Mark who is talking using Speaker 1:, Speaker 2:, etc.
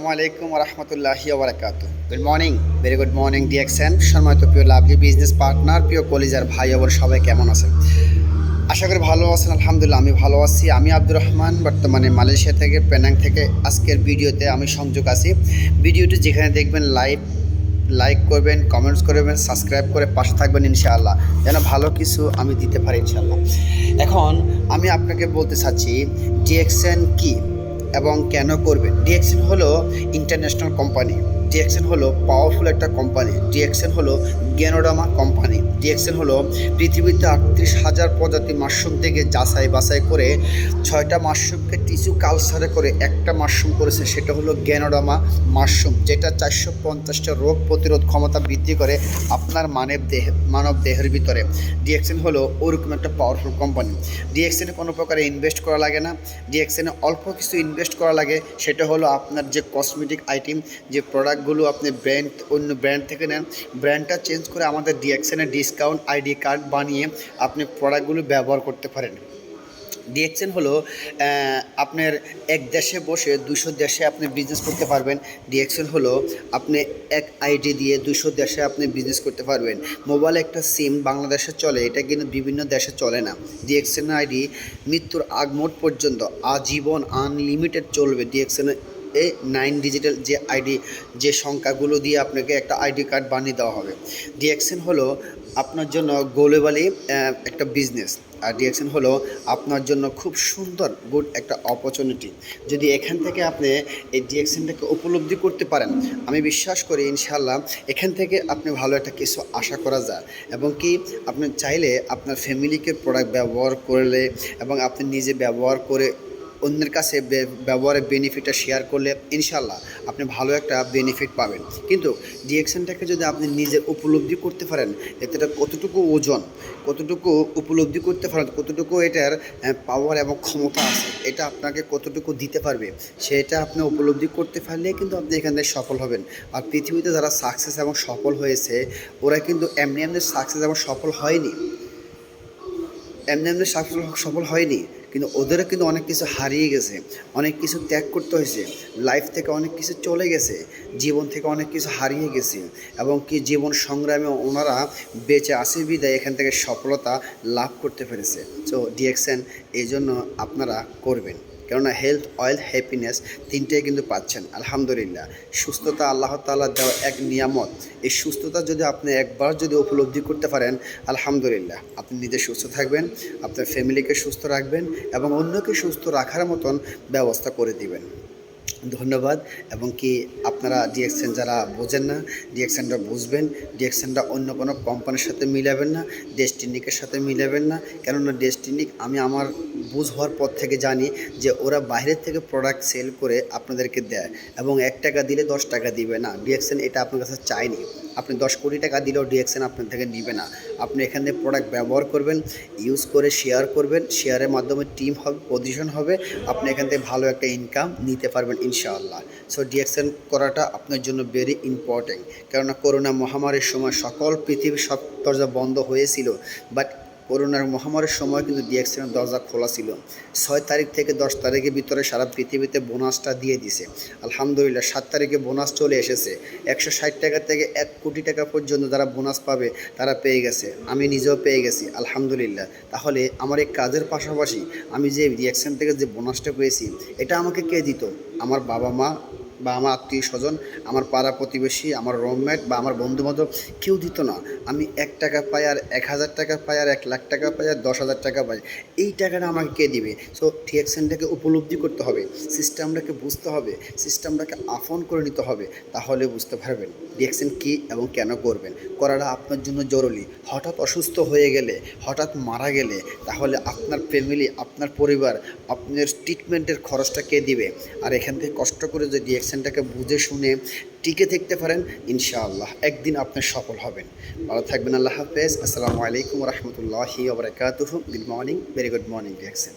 Speaker 1: আসসালামু আলাইকুম রহমতুল্লাহি ওবরাকাত good morning very good morning DXN সম্মানিত প্রিয় লাভলি বিজনেস পার্টনার প্রিয় কলিজার ভাই ওর সবাই কেমন আছেন? আশা করি ভালো আছেন, আলহামদুলিল্লাহ আমি ভালো আছি। আমি আব্দুর রহমান, বর্তমানে মালয়েশিয়া থেকে, পেনাং থেকে আজকের ভিডিওতে আমি সংযোগ আছি। ভিডিওটি যেখানে দেখবেন লাইভ লাইক করবেন কমেন্টস করবেন সাবস্ক্রাইব করে পাশে থাকবেন ইনশাআল্লাহ। যেন ভালো কিছু আমি দিতে পারি ইনশাআল্লাহ। এখন আমি আপনাকে বলতে চাচ্ছি ডিএক্সএন কি? এবং কেন করবেন ডিএক্সএন হলো ইন্টারন্যাশনাল কোম্পানি ডিএক্সএন হলো পাওয়ারফুল একটা কোম্পানি ডিএক্সএন হলো গ্যানোডামা কোম্পানি ডিএক্সএন হলো পৃথিবীতে আটত্রিশ হাজার প্রজাতি মাশরুম থেকে যাচাই বাছাই করে ছয়টা মাশরুমকে টিস্যু কালচারে করে একটা মাশরুম করেছে, সেটা হলো গ্যানোডামা মাশরুম যেটা চারশো পঞ্চাশটা রোগ প্রতিরোধ ক্ষমতা বৃদ্ধি করে আপনার মানব দেহ, মানব দেহের ভিতরে। ডিএক্সএন হলো ওরকম একটা পাওয়ারফুল কোম্পানি ডিএক্সএনে কোনো প্রকারে ইনভেস্ট করা লাগে না। ডিএক্সএনে অল্প কিছু ইনভেস্ট করা লাগে, সেটা হলো আপনার যে কসমেটিক আইটেম যে প্রোডাক্টগুলো আপনি ব্র্যান্ড, অন্য ব্র্যান্ড থেকে নেন, ব্র্যান্ডটা চেঞ্জ করে আমাদের ডিএক্সএনের ডিসকাউন্ট, আইডি কার্ড বানিয়ে আপনি প্রোডাক্টগুলো ব্যবহার করতে পারেন। ডিএক্সএন হলো আপনার এক দেশে বসে দুশো দেশে আপনি বিজনেস করতে পারবেন। ডিএক্সএন হলো, আপনি এক আইডি দিয়ে দুশো দেশে আপনি বিজনেস করতে পারবেন। মোবাইলে একটা সিম বাংলাদেশে চলে, এটা কিন্তু বিভিন্ন দেশে চলে না। ডিএক্সএন আইডি মৃত্যুর আগ মোট পর্যন্ত, আজীবন আনলিমিটেড চলবে। ডিএক্সএন এই নাইন ডিজিটাল যে আইডি, যে সংখ্যাগুলো দিয়ে আপনাকে একটা আইডি কার্ড বানিয়ে দেওয়া হবে। ডিএক্সএন হলো আপনার জন্য গ্লোবালি একটা বিজনেস আর ডিএক্সএন হলো আপনার জন্য খুব সুন্দর গুড একটা অপরচুনিটি যদি এখান থেকে আপনি এই ডিএক্সএনটাকে উপলব্ধি করতে পারেন, আমি বিশ্বাস করি ইনশাল্লাহ এখান থেকে আপনি ভালো একটা কিছু আশা করা যায়। এবং কি, আপনি চাইলে আপনার ফ্যামিলিকে প্রোডাক্ট ব্যবহার করলে এবং আপনি নিজে ব্যবহার করে অন্যের কাছে ব্যবহারের বেনিফিটটা শেয়ার করলে ইনশাল্লাহ আপনি ভালো একটা বেনিফিট পাবেন। কিন্তু ডিএকশনটাকে যদি আপনি নিজে উপলব্ধি করতে পারেন, এতে কতটুকু ওজন, কতটুকু উপলব্ধি করতে পারেন, কতটুকু এটার পাওয়ার এবং ক্ষমতা আছে, এটা আপনাকে কতটুকু দিতে পারবে, সেটা আপনি উপলব্ধি করতে পারলে কিন্তু আপনি এখান থেকে সফল হবেন। আর পৃথিবীতে যারা সাকসেস এবং সফল হয়েছে, ওরা কিন্তু এমনি এমনি সাকসেস এবং সফল হয়নি। এমনি এমনি সফল সফল হয়নি। কিন্তু ওদেরও কিন্তু অনেক কিছু হারিয়ে গেছে, অনেক কিছু ত্যাগ করতে হয়েছে লাইফ থেকে অনেক কিছু চলে গেছে, জীবন থেকে অনেক কিছু হারিয়ে গেছে এবং কি জীবন সংগ্রামে ওনারা বেঁচে আসে বিদায়, এখান থেকে সফলতা লাভ করতে পেরেছে। তো ডিএক্সএন এই জন্য আপনারা করবেন। কেননা হেলথ অয়েল হ্যাপিনেস তিনটেই কিন্তু পাচ্ছেন, আলহামদুলিল্লাহ। সুস্থতা আল্লাহ তাআলা দেওয়া এক নিয়ামত। এই সুস্থতা যদি আপনি একবার যদি উপলব্ধি করতে পারেন, আলহামদুলিল্লাহ। আপনি নিজে সুস্থ থাকবেন, আপনার ফ্যামিলিকে সুস্থ রাখবেন এবং অন্যকে সুস্থ রাখার মতন ব্যবস্থা করে দিবেন। ধন্যবাদ। এবং কি আপনারা ডিএক্সেন যারা বোঝেন না ডিএক্সেনটা বুঝবেন ডিএক্সেনটা অন্য কোনো কোম্পানির সাথে মিলাবেন না ডেস্টিনিকের সাথে মিলাবেন না। কেননা ডেস্টিনিক আমি আমার বুঝ হওয়ার পর থেকে জানি যে ওরা বাইরের থেকে প্রোডাক্ট সেল করে আপনাদেরকে দেয় এবং এক টাকা দিলে দশ টাকা দিবে না। ডিএক্সেন এটা আপনার কাছে চায়নি আপনি দশ কোটি টাকা দিলেও ডিএক্সেন আপনার থেকে নিবে না। আপনি এখান থেকে প্রোডাক্ট ব্যবহার করবেন ইউজ করে শেয়ার করবেন শেয়ারের মাধ্যমে টিম হবে পজিশন হবে, আপনি এখান থেকে ভালো একটা ইনকাম নিতে পারবেন ইনশাআল্লাহ। সো ডিএক্সেন করাটা আপনার জন্য ভেরি ইম্পর্টেন্ট কেননা করোনা মহামারীর সময় সকল পৃথিবীর সব দরজা বন্ধ হয়েছিল। বাট করোনার মহামারীর সময় কিন্তু ডিএক্সেনের দরজা খোলা ছিল। ছয় তারিখ থেকে দশ তারিখের ভিতরে সারা পৃথিবীতে বোনাসটা দিয়ে দিছে। আলহামদুলিল্লাহ, সাত তারিখে বোনাস চলে এসেছে। একশো ষাট টাকা থেকে এক কোটি টাকা পর্যন্ত যারা বোনাস পাবে, তারা পেয়ে গেছে। আমি নিজেও পেয়ে গেছি, আলহামদুলিল্লাহ। তাহলে আমার এই কাজের পাশাপাশি আমি যে রিয়াকশন থেকে যে বোনাসটা পেয়েছি, এটা আমাকে কে দিত? আমার বাবা মা বা আমার আত্মীয় স্বজন, আমার পাড়া প্রতিবেশী, আমার রুমমেট বা আমার বন্ধু বান্ধব কেউ দিত না। আমি এক টাকা পাই আর এক হাজার টাকা পাই আর এক লাখ টাকা পাই আর দশ হাজার টাকা পাই। এই টাকাটা আমাকে কে দিবে? সো টিএক্সএনটাকে উপলব্ধি করতে হবে সিস্টেমটাকে বুঝতে হবে সিস্টেমটাকে আফন করে নিতে হবে, তাহলে বুঝতে পারবেন ডিএক্সএন কী এবং কেন করবেন। করাটা আপনার জন্য জরুরি। হঠাৎ অসুস্থ হয়ে গেলে, হঠাৎ মারা গেলে, তাহলে আপনার ফ্যামিলি আপনার পরিবার, আপনার ট্রিটমেন্টের খরচটা কে দিবে? আর এখান থেকে কষ্ট করে যে যদি ডিএক্সেনটাকে বুঝে শুনে টিকে থাকতে পারেন, ইনশাআল্লাহ একদিন আপনি সফল হবেন। ভালো থাকবেন, আল্লাহ হাফেজ। আসসালামু আলাইকুম রহমতুল্লাহি ওবরাকাতুহ good morning very good morning DXN